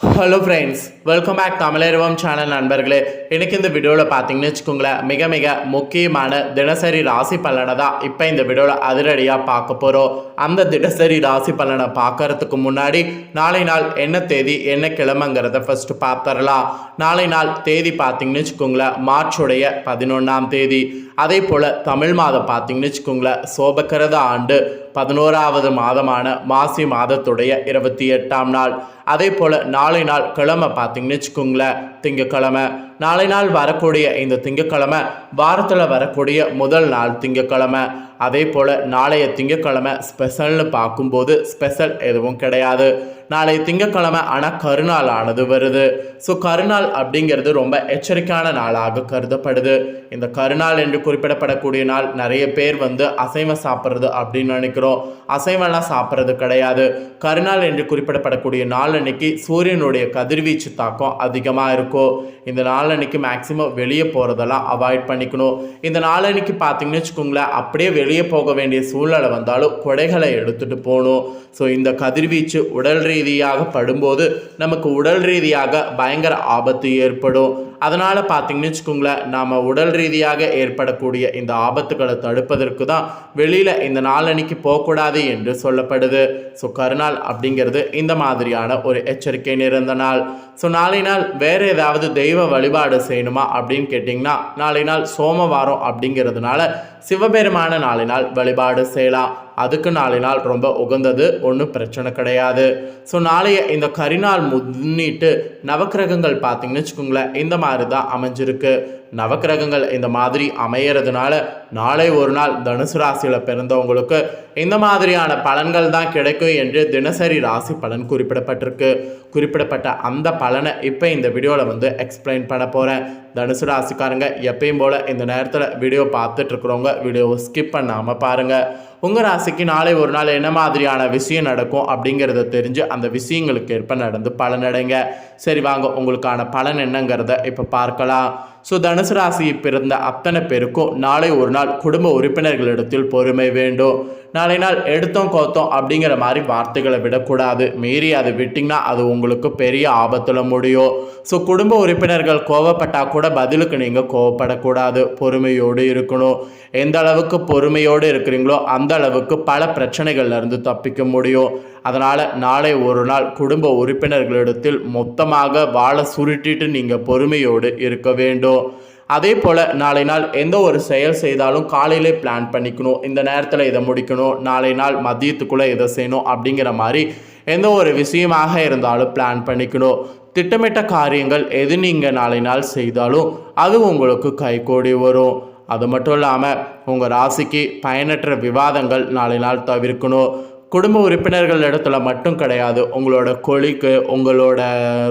hello friends welcome back Tamizharuvam channel நண்பர்களே. எனக்கு இந்த வீடியோவில் பார்த்தீங்கன்னு வச்சுக்கோங்களேன் மிக மிக முக்கியமான தினசரி ராசி பலனை தான் இப்போ இந்த வீடியோவில் அதிரடியாக பார்க்க போகிறோம் அந்த தினசரி ராசி பலனை பார்க்கறதுக்கு முன்னாடி நாளை நாள் என்ன தேதி என்ன கிழமைங்கிறத ஃபஸ்ட்டு பார்த்துடலாம். நாளை நாள் தேதி பார்த்தீங்கன்னு வச்சுக்கோங்களேன் மார்ச்சுடைய பதினொன்றாம் தேதி. அதே போல் தமிழ் மாதம் பார்த்தீங்கன்னு வச்சுக்கோங்களேன் சோபக்கிரத ஆண்டு பதினோராவது மாதமான மாசி மாதத்துடைய இருபத்தி எட்டாம் நாள். அதே போல் நாளை நாள் கிழமை பார்த்தீங்கன்னு வச்சுக்கோங்களேன் திங்கக்கிழமை. நாளை நாள் வரக்கூடிய இந்த திங்கக்கிழமை வாரத்தில் வரக்கூடிய முதல் நாள் திங்கக்கிழமை. அதே போல் நாளைய திங்கக்கிழமை ஸ்பெஷல்னு பார்க்கும்போது ஸ்பெஷல் எதுவும் கிடையாது. நாளைய திங்கக்கிழமை ஆனால் கருநாள் ஆனது வருது. ஸோ கருநாள் அப்படிங்கிறது ரொம்ப எச்சரிக்கையான நாளாக கருதப்படுது. இந்த கருநாள் என்று குறிப்பிடப்படக்கூடிய நாள் நிறைய பேர் வந்து அசைவம் சாப்பிட்றது அப்படின்னு நினைக்கிறோம். அசைவம்லாம் சாப்பிட்றது கிடையாது. கருநாள் என்று குறிப்பிடப்படக்கூடிய நாள் அன்னைக்கு சூரியனுடைய கதிர்வீச்சு தாக்கம் அதிகமாக இருக்கும். இந்த நாளன்னைக்கு மேக்ஸிமம் வெளியே போகிறதெல்லாம் அவாய்ட் பண்ணிக்கணும். இந்த நாளன்னைக்கு பார்த்தீங்கன்னு வச்சுக்கோங்களேன் அப்படியே வெளியே போக வேண்டிய சூழ்நிலை வந்தாலும் கொடைகளை எடுத்துகிட்டு போகணும். ஸோ இந்த கதிர்வீச்சு உடல் ரீதியாக படும்போது நமக்கு உடல் ரீதியாக பயங்கர ஆபத்து ஏற்படும். அதனால் பார்த்தீங்கன்னு வச்சுக்கோங்களேன் நாம் உடல் ரீதியாக ஏற்படக்கூடிய இந்த ஆபத்துகளை தடுப்பதற்கு தான் வெளியில் இந்த நாளன்னைக்கு போகக்கூடாது என்று சொல்லப்படுது. ஸோ கருநாள் அப்படிங்கிறது இந்த மாதிரியான ஒரு எச்சரிக்கை நிறைந்த நாள். ஸோ நாளை நாள் வேறு ஏதாவது தெய்வ வழிபாடு செய்யணுமா அப்படின்னு கேட்டிங்கன்னா நாளை நாள் சோமவாரம் அப்படிங்கிறதுனால சிவபெருமான நாளை நாள் வழிபாடு செய்யலாம். அதுக்கு நாளை நாள் ரொம்ப உகந்தது ஒன்றும் பிரச்சனை கிடையாது. ஸோ நாளைய இந்த கரிநாள் முன்னிட்டு நவக்கிரகங்கள் பார்த்தீங்கன்னு வச்சுக்கோங்களேன் இந்த மாதிரி தான் அமைஞ்சிருக்கு. நவக்கிரகங்கள் இந்த மாதிரி அமையறதுனால நாளை ஒரு நாள் தனுசு ராசியில் பிறந்தவங்களுக்கு இந்த மாதிரியான பலன்கள் தான் கிடைக்கும் என்று தினசரி ராசி பலன் குறிப்பிடப்பட்டிருக்கு. குறிப்பிடப்பட்ட அந்த பலனை இப்போ இந்த வீடியோவில் வந்து எக்ஸ்பிளைன் பண்ண போகிறேன் தனுசு ராசிக்காரங்க எப்பயும் போல் இந்த நேரத்தில் வீடியோ பார்த்துட்ருக்குறவங்க வீடியோவை ஸ்கிப் பண்ணாமல் பாருங்கள் உங்கள் ராசிக்கு நாளை ஒரு நாள் என்ன மாதிரியான விஷயம் நடக்கும் அப்படிங்கிறத தெரிஞ்சு அந்த விஷயங்களுக்கு ஏற்ப நடந்து பலனடைங்க. சரி வாங்க உங்களுக்கான பலன் என்னங்கிறத இப்போ பார்க்கலாம். ஸோ தனுசு ராசியை பிறந்த அத்தனை பேருக்கும் நாளை ஒரு நாள் குடும்ப உறுப்பினர்களிடத்தில் பொறுமை வேண்டும். நாளை நாள் எடுத்தோம் கோத்தோம் அப்படிங்கிற மாதிரி வார்த்தைகளை விடக்கூடாது. மீறி அது விட்டிங்கன்னா அது உங்களுக்கு பெரிய ஆபத்தில் முடியும். ஸோ குடும்ப உறுப்பினர்கள் கோவப்பட்டால் கூட பதிலுக்கு நீங்கள் கோவப்படக்கூடாது. பொறுமையோடு இருக்கணும். எந்த அளவுக்கு பொறுமையோடு இருக்கிறீங்களோ அந்த அளவுக்கு பல பிரச்சனைகள்லேருந்து தப்பிக்க முடியும். அதனால் நாளை ஒரு நாள் குடும்ப உறுப்பினர்களிடத்தில் மொத்தமாக வாழை சுருட்டிட்டு நீங்கள் பொறுமையோடு இருக்க வேண்டும். அதே போல் நாளை நாள் எந்த ஒரு செயல் செய்தாலும் காலையிலே பிளான் பண்ணிக்கணும் இந்த நேரத்தில் இதை முடிக்கணும் நாளை நாள் மதியத்துக்குள்ளே இதை செய்யணும் அப்படிங்கிற மாதிரி எந்த ஒரு விஷயமாக இருந்தாலும் பிளான் பண்ணிக்கணும். திட்டமிட்ட காரியங்கள் எது நீங்கள் நாளை நாள் செய்தாலும் அது உங்களுக்கு கைகூடி வரும். அது மட்டும் இல்லாமல் உங்கள் ராசிக்கு பயனற்ற விவாதங்கள் நாளை நாள் தவிர்க்கணும். குடும்ப உறுப்பினர்கள் இடத்துல மட்டும் கிடையாது உங்களோட கொலிக்கு உங்களோட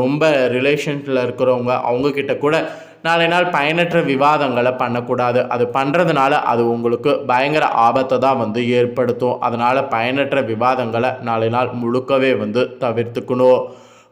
ரொம்ப ரிலேஷன்ஸில் இருக்கிறவங்க அவங்கக்கிட்ட கூட நாளை நாள் பயனற்ற விவாதங்களை பண்ணக்கூடாது. அது பண்ணுறதுனால அது உங்களுக்கு பயங்கர ஆபத்தை தான் வந்து ஏற்படுத்தும். அதனால் பயனற்ற விவாதங்களை நாளை நாள் முழுக்கவே வந்து தவிர்த்துக்கணும்.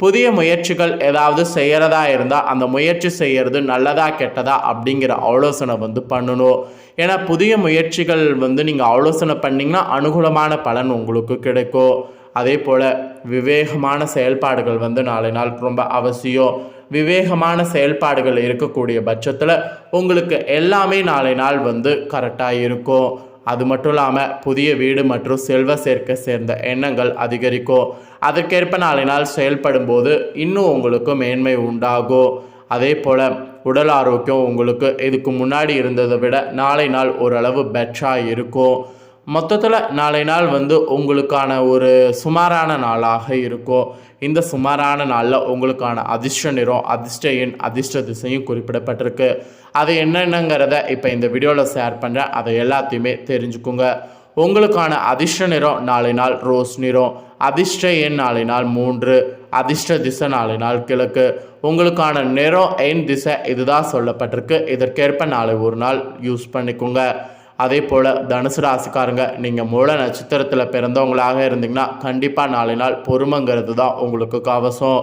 புதிய முயற்சிகள் ஏதாவது செய்கிறதா இருந்தால் அந்த முயற்சி செய்கிறது நல்லதா கெட்டதா அப்படிங்கிற ஆலோசனை வந்து பண்ணணும். ஏன்னா புதிய முயற்சிகள் வந்து நீங்கள் ஆலோசனை பண்ணிங்கன்னா அனுகூலமான பலன் உங்களுக்கு கிடைக்கும். அதே போல் விவேகமான செயல்பாடுகள் வந்து நாளை நாள் ரொம்ப அவசியம். விவேகமான செயல்பாடுகள் இருக்கக்கூடிய பட்சத்தில் உங்களுக்கு எல்லாமே நாளை நாள் வந்து கரெக்டாக இருக்கும். அது மட்டும் இல்லாமல் புதிய வீடு மற்றும் செல்வ சேர்க்க சேர்ந்த எண்ணங்கள் அதிகரிக்கும். அதற்கேற்ப நாளை நாள் செயல்படும் போது இன்னும் உங்களுக்கு மேன்மை உண்டாகும். அதே போல் உடல் ஆரோக்கியம் உங்களுக்கு இதுக்கு முன்னாடி இருந்ததை விட நாளை நாள் ஓரளவு பெட்டராக இருக்கும். மொத்தத்தில் நாளை நாள் வந்து உங்களுக்கான ஒரு சுமாரான நாளாக இருக்கும் இந்த சுமாரான நாளில் உங்களுக்கான அதிர்ஷ்ட நிறம் அதிர்ஷ்ட எண் அதிர்ஷ்ட திசையும் குறிப்பிடப்பட்டிருக்கு. அது என்னென்னங்கிறத இப்போ இந்த வீடியோவில் ஷேர் பண்ணுறேன் அதை எல்லாத்தையுமே தெரிஞ்சுக்குங்க. உங்களுக்கான அதிர்ஷ்ட நிறம் நாளை நாள் ரோஸ் நிறம் அதிர்ஷ்ட எண் நாளை நாள் மூன்று அதிர்ஷ்ட திசை நாளை நாள் கிழக்கு. உங்களுக்கான நிறம் எண் திசை இதுதான் சொல்லப்பட்டிருக்கு. இதற்கேற்ப நாளை ஒரு நாள் யூஸ் பண்ணிக்கோங்க. அதே போல் தனுசு ராசிக்காரங்க நீங்கள் மூல நட்சத்திரத்தில் பிறந்தவங்களாக இருந்தீங்கன்னா கண்டிப்பாக நாளை நாள் பொறுமைங்கிறது தான் உங்களுக்கு கவசம்.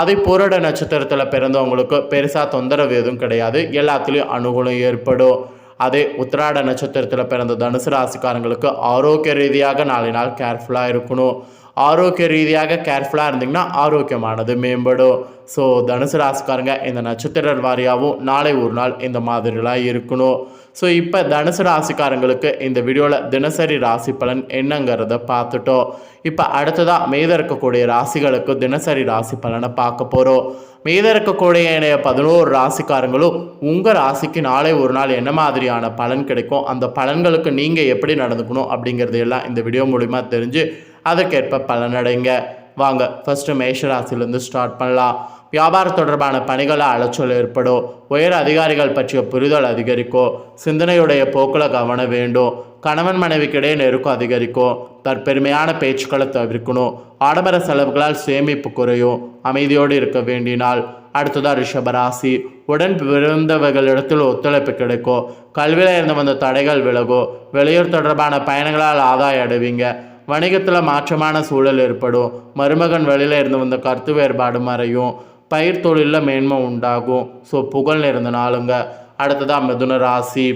அதே போராட நட்சத்திரத்தில் பிறந்தவங்களுக்கு பெருசாக தொந்தரவு எதுவும் கிடையாது. எல்லாத்துலேயும் அனுகூலம் ஏற்படும். அதே உத்திராட நட்சத்திரத்தில் பிறந்த தனுசு ராசிக்காரங்களுக்கு ஆரோக்கிய ரீதியாக நாளை நாள் கேர்ஃபுல்லாக இருக்கணும். ஆரோக்கிய ரீதியாக கேர்ஃபுல்லாக இருந்தீங்கன்னா ஆரோக்கியமானது மேம்படும். ஸோ தனுசு ராசிக்காரங்க இந்த நட்சத்திர வாரியாகவும் நாளை ஒரு நாள் இந்த மாதிரிலாம் இருக்கணும். ஸோ இப்போ தனுசு ராசிக்காரங்களுக்கு இந்த வீடியோவில் தினசரி ராசி பலன் என்னங்கிறத பார்த்துட்டோம் இப்போ அடுத்ததாக மீத இருக்கக்கூடிய ராசிகளுக்கு தினசரி ராசி பலனை பார்க்க போகிறோம் மீத இருக்கக்கூடிய பதினோரு ராசிக்காரங்களும் உங்கள் ராசிக்கு நாளை ஒரு நாள் என்ன மாதிரியான பலன் கிடைக்கும் அந்த பலன்களுக்கு நீங்கள் எப்படி நடந்துக்கணும் அப்படிங்கிறது எல்லாம் இந்த வீடியோ மூலிமா தெரிஞ்சு அதற்கேற்ப பலனடைங்க வாங்க ஃபஸ்ட்டு மேஷராசிலேருந்து ஸ்டார்ட் பண்ணலாம். வியாபாரம் தொடர்பான பணிகளை அலைச்சல் ஏற்படும். உயர் அதிகாரிகள் பற்றிய புரிதல் அதிகரிக்கும். சிந்தனையுடைய போக்கில் கவனம் வேண்டும். கணவன் மனைவிக்கிடையே நெருக்கம் அதிகரிக்கும். தற்பெருமையான பேச்சுக்களை தவிர்க்கணும். ஆடம்பர செலவுகளால் சேமிப்பு குறையும். அமைதியோடு இருக்க வேண்டினால் அடுத்ததாக ரிஷபராசி உடன் பிறந்தவர்களிடத்தில் ஒத்துழைப்பு கிடைக்கும். கல்வியில் இருந்து வந்த தடைகள் விலகும். வெளியூர் தொடர்பான பயணங்களால் ஆதாயம் அடைவீங்க. வணிகத்தில் மாற்றமான சூழல் ஏற்படும். மருமகன் வெளியில் இருந்து வந்த கருத்து வேறுபாடு மறையும். பயிர் தொழிலில் மேன்மை உண்டாகும். ஸோ புகழ் இருந்த நாளுங்க. அடுத்ததாக மிதுன ராசி.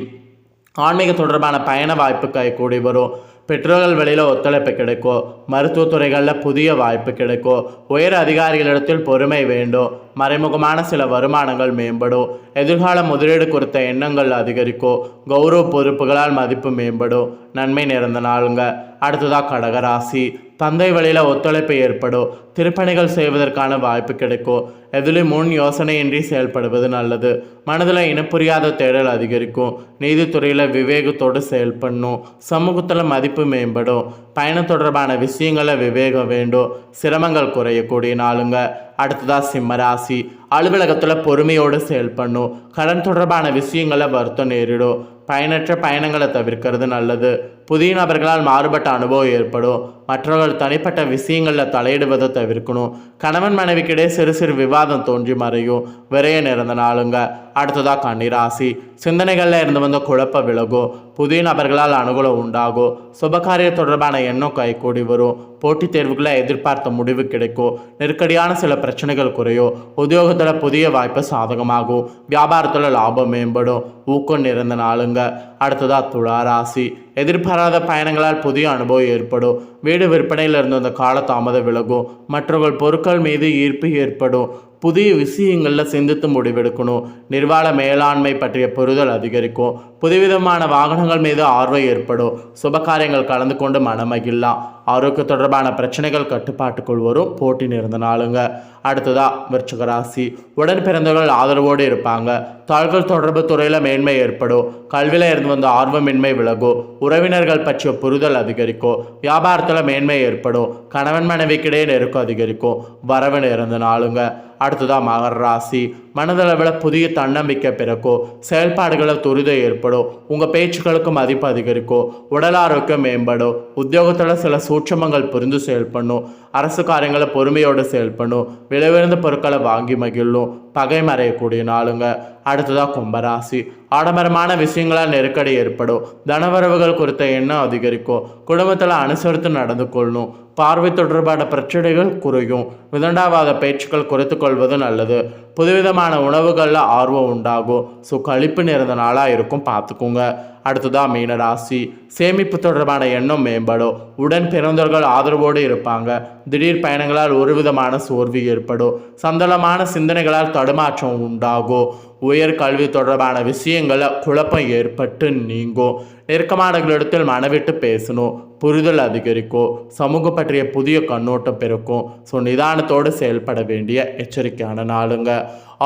ஆன்மீக தொடர்பான பயண வாய்ப்பு கைகூடி வரும். பெற்றோர்கள் விலையில் ஒத்துழைப்பு கிடைக்கும் மருத்துவத்துறைகளில் புதிய வாய்ப்பு கிடைக்கும் உயர் அதிகாரிகளிடத்தில் பொறுமை வேண்டும் மறைமுகமான சில வருமானங்கள் மேம்படும் எதிர்கால முதலீடு குறித்த எண்ணங்கள் அதிகரிக்கும் கௌரவ பொறுப்புகளால் மதிப்பு மேம்படும். நன்மை நிறந்த நாளுங்க. அடுத்ததாக கடகராசி. தந்தை வழியில் ஒத்துழைப்பு ஏற்படும். திருப்பணிகள் செய்வதற்கான வாய்ப்பு கிடைக்கும். எதிலும் முன் யோசனையின்றி செயல்படுவது நல்லது. மனதில் இனப்புரியாத தேடல் அதிகரிக்கும். நீதித்துறையில் விவேகத்தோடு செயல்படணும் சமூகத்தில் மதிப்பு மேம்படும். பயணம் தொடர்பான விஷயங்களில் விவேகம் வேண்டும். சிரமங்கள் குறையக்கூடிய நாளுங்க. அடுத்ததாக சிம்மராசி அலுவலகத்தில் பொறுமையோடு செயல்படணும் கடன் தொடர்பான விஷயங்களை வருத்தம் நேரிடும். பயனற்ற பயணங்களை தவிர்க்கிறது நல்லது. புதிய நபர்களால் மாறுபட்ட அனுபவம் ஏற்படும். மற்றவர்கள் தனிப்பட்ட விஷயங்களில் தலையிடுவதை தவிர்க்கணும். கணவன் மனைவிக்கிடையே சிறு சிறு விவாதம் தோன்றி மறையும். விரைய நிறந்த நாளுங்க. அடுத்ததாக கன்னிராசி. சிந்தனைகளில் இருந்து வந்த குழப்ப விலகும். புதிய நபர்களால் அனுகூலம் உண்டாகும். சுபகாரிய தொடர்பான எண்ணம் கைகூடி வரும். போட்டித் தேர்வுகளை எதிர்பார்த்த முடிவு கிடைக்கும். நெருக்கடியான சில பிரச்சனைகள் குறையும். உத்தியோகத்தில் புதிய வாய்ப்பு சாதகமாகும். வியாபாரத்தில் லாபம் மேம்படும். ஊக்கம் நிறந்த நாளுங்க. அடுத்ததாக துளா ராசி. எதிர்பாராத பயணங்களால் புதிய அனுபவம் ஏற்படும். வீடு விற்பனையில் இருந்து அந்த காலதாமதம் விலகும். மற்றவர்கள் பொருட்கள் மீது ஈர்ப்பு ஏற்படும். புதிய விஷயங்களில் சிந்தித்து முடிவெடுக்கணும். நிர்வாக மேலாண்மை பற்றிய புரிதல் அதிகரிக்கும். புதுவிதமான வாகனங்கள் மீது ஆர்வம் ஏற்படும். சுபகாரியங்கள் கலந்து கொண்டு மனமகிழலாம். ஆரோக்கிய தொடர்பான பிரச்சனைகள் கட்டுப்பாட்டுக்குள் வரும். போட்டி நிறைந்த நாளுங்க. அடுத்ததா விருச்சிக ராசி. உடன் பிறந்தவர்கள் ஆதரவோடு இருப்பாங்க. தாள்கள் தொடர்பு துறையில் மேன்மை ஏற்படும். கல்வியில் இருந்து வந்த ஆர்வமின்மை விலகும். உறவினர்கள் பற்றிய புரிதல் அதிகரிக்கும். வியாபாரத்தில் மேன்மை ஏற்படும். கணவன் மனைவிக்கிடையே நெருக்கம் அதிகரிக்கும். வரவு நிறைந்த நாளுங்க. அடுத்ததாக மகர ராசி. மனதளவில் புதிய தன்னம்பிக்கை பிறக்கும் செயல்பாடுகளில் துரிதம் ஏற்படும் உங்கள் பேச்சுக்களுக்கு மதிப்பு அதிகரிக்கும் உடல் ஆரோக்கியம் மேம்படும் உத்தியோகத்தில் சில சூட்சமங்கள் புரிந்து செயல்படணும் அரசு காரியங்களை பொறுமையோடு செயல்படணும் விலையுயர்ந்த பொருட்களை வாங்கி மகிழும் பகை மறையக்கூடிய நாளுங்க. அடுத்ததாக கும்பராசி. ஆடம்பரமான விஷயங்களால் நெருக்கடி ஏற்படும். தனவரவுகள் குறித்த எண்ணம் அதிகரிக்கும். குடும்பத்தில் அனுசரித்து நடந்து கொள்ளணும் பார்வை தொடர்பான பிரச்சனைகள் குறையும். விதண்டாவாத பேச்சுக்கள் குறைத்து கொள்வது நல்லது. புதுவிதமான உணவுகளில் ஆர்வம் உண்டாகும். ஸோ கழிப்பு நிறைந்த நாளாக இருக்கும் பார்த்துக்கோங்க அடுத்ததாக மீனராசி. சேமிப்பு தொடர்பான எண்ணம் மேம்படும். உடன் பிறந்தவர்கள் ஆதரவோடு இருப்பாங்க. திடீர் பயணங்களால் ஒரு விதமான சோர்வு ஏற்படும். சந்தளமான சிந்தனைகளால் தடுமாற்றம் உண்டாகும். உயர் கல்வி தொடர்பான விஷயங்களில் குழப்பம் ஏற்பட்டு நீங்கும். நெருக்கமானவர்களிடத்தில் மனவிட்டு பேசணும் புரிதல் அதிகரிக்கும் சமூகம் பற்றிய புதிய கண்ணோட்டம் பிறக்கும் ஸோ நிதானத்தோடு செயல்பட வேண்டிய எச்சரிக்கையான நாளுங்க.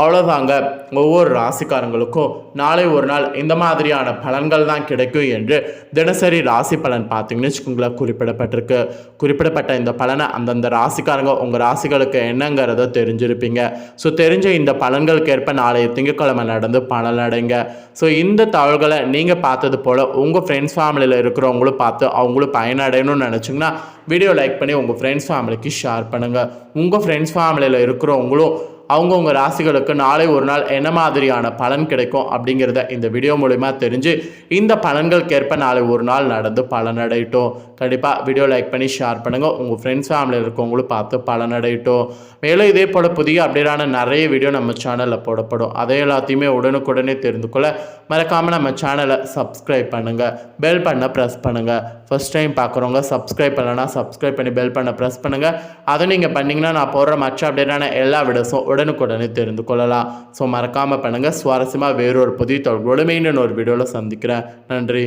அவ்வளோதாங்க ஒவ்வொரு ராசிக்காரங்களுக்கும் நாளை ஒரு நாள் இந்த மாதிரியான பலன்கள் தான் கிடைக்கும் என்று தினசரி ராசி பலன் பார்த்தீங்கன்னு வச்சுக்கோங்களேன் குறிப்பிடப்பட்டிருக்கு. குறிப்பிடப்பட்ட இந்த பலனை அந்தந்த ராசிக்காரங்க உங்கள் ராசிகளுக்கு என்னங்கிறத தெரிஞ்சிருப்பீங்க. ஸோ தெரிஞ்ச இந்த பலன்களுக்கு ஏற்ப நாளைய திங்கட்கிழமை நடந்து பலனடைங்க. ஸோ இந்த தகவல்களை நீங்கள் பார்த்தது போல் உங்கள் உங்கள் ஃப்ரெண்ட்ஸ் ஃபேமிலியில் இருக்கிறவங்களும் பார்த்து அவங்களும் பயனடையணும்னு நினச்சிங்கன்னா வீடியோ லைக் பண்ணி உங்கள் ஃப்ரெண்ட்ஸ் ஃபேமிலிக்கு ஷேர் பண்ணுங்கள் உங்கள் ஃப்ரெண்ட்ஸ் ஃபேமிலியில் இருக்கிறவங்களும் அவங்கவுங்க ராசிகளுக்கு நாளை ஒரு நாள் என்ன மாதிரியான பலன் கிடைக்கும் அப்படிங்கிறத இந்த வீடியோ மூலிமா தெரிஞ்சு இந்த பலன்களுக்கேற்ப நாளை ஒரு நாள் நடந்து பலனடையட்டும். கண்டிப்பாக வீடியோ லைக் பண்ணி ஷேர் பண்ணுங்கள் உங்கள் ஃப்ரெண்ட்ஸ் ஃபேமிலியில் இருக்கவங்களும் பார்த்து பலனடையட்டும். மேலும் இதே போல் புதிய அப்டேட்டான நிறைய வீடியோ நம்ம சேனலில் போடப்படும். அதை எல்லாத்தையுமே உடனுக்குடனே தெரிந்து கொள்ள மறக்காமல் நம்ம சேனலை சப்ஸ்கிரைப் பண்ணுங்கள் பெல் பண்ண ப்ரெஸ் பண்ணுங்கள் ஃபஸ்ட் டைம் பார்க்குறவங்க சப்ஸ்கிரைப் பண்ணலன்னா சப்ஸ்கிரைப் பண்ணி பெல் பண்ண ப்ரெஸ் பண்ணுங்கள் அதை நீங்கள் பண்ணிங்கன்னா நான் போடுற மற்ற அப்டேட்டான எல்லா வீடியோஸும் உடனுக்குடனே தெரிந்து கொள்ளலாம். ஸோ மறக்காமல் பண்ணுங்கள் சுவாரஸ்யமாக வேறொரு புதிய தொடர்போடு மீண்டும் ஒரு வீடியோவில் சந்திக்கிறேன். நன்றி.